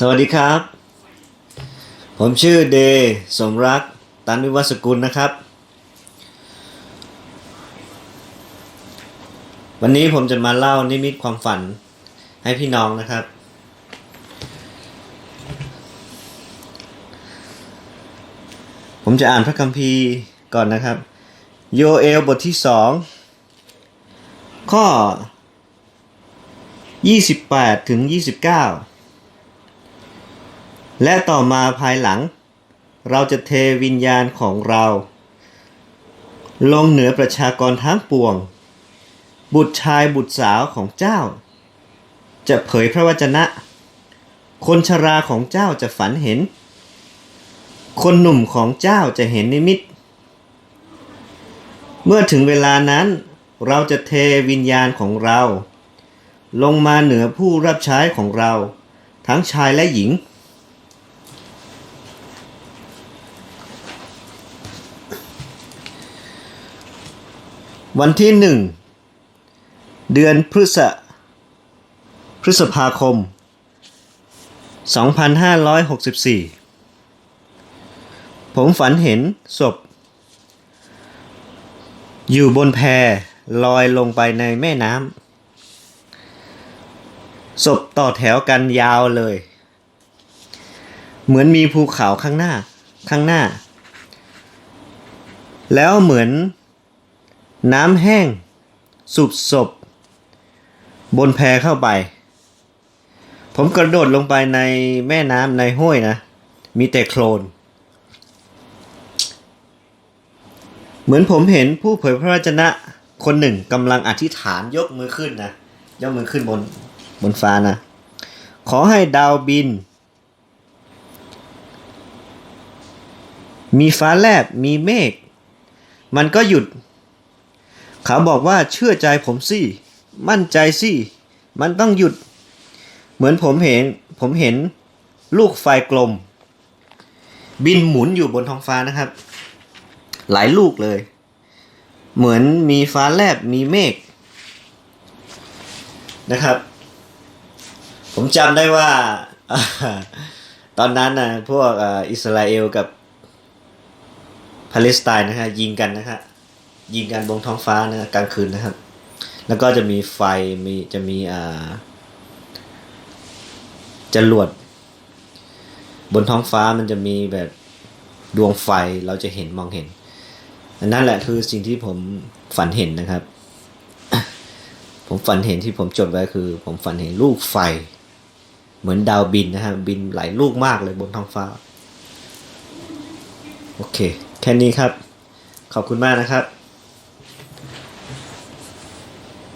สวัสดีครับ ผมชื่อเดสมรักตันวิวัฒสกุลนะครับ วันนี้ผมจะมาเล่านิมิตความฝันให้พี่น้องนะครับ ผมจะอ่านพระคัมภีร์ก่อนนะครับ โยเอลบทที่สองข้อ 28 ถึง 29 และต่อมาภายหลัง เราจะเทวิญญาณของเรา ลงเหนือประชากรทั้งปวง บุตรชายบุตรสาวของเจ้า จะเผยพระวจนะ คนชราของเจ้าจะฝันเห็น คนหนุ่มของเจ้าจะเห็นนิมิต เมื่อถึงเวลานั้นเราจะเทวิญญาณของเรา ลงมาเหนือผู้รับใช้ของเรา ทั้งชายและหญิง วันที่หนึ่งเดือนพฤษพฤษภาคม 2564 ผมฝันเห็นศพ อยู่บนแพลอยลงไปในแม่น้ำศพต่อแถวกันยาวเลย เหมือนมีภูเขาข้างหน้าข้างหน้า แล้วเหมือน น้ำแห้งสูบศพ บนแพเข้าไป ผมกระโดดลงไปในแม่น้ำในห้วยนะ มีแต่โคลน เหมือนผมเห็นผู้เผยพระวจนะคนหนึ่งกำลังอธิษฐานยกมือขึ้นนะ ยกมือขึ้นบนบนฟ้านะ ขอให้ดาวบิน มีฟ้าแลบมีเมฆมันก็หยุด เขาบอกว่าเชื่อใจผมสิ มั่นใจสิ มันต้องหยุด เหมือนผมเห็น ผมเห็นลูกไฟกลม บินหมุนอยู่บนท้องฟ้านะครับ หลายลูกเลย เหมือนมีฟ้าแลบมีเมฆนะครับ ผมจำได้ว่าตอนนั้นนะพวกอิสราเอลกับปาเลสไตน์นะฮะยิงกันนะฮะ ยิงกันบนท้องฟ้านะกลางคืนนะครับ แล้วก็จะมีไฟมีจะมีอ่าจรวดบนท้องฟ้ามันจะมีแบบดวงไฟเราจะเห็นมองเห็นอันนั่นแหละคือสิ่งที่ผมฝันเห็นนะครับ ผมฝันเห็นที่ผมจดไว้คือ ผมฝันเห็นลูกไฟ เหมือนดาวบินนะฮะบินหลายลูกมากเลยบนท้องฟ้า โอเค แค่นี้ครับ ขอบคุณมากนะครับ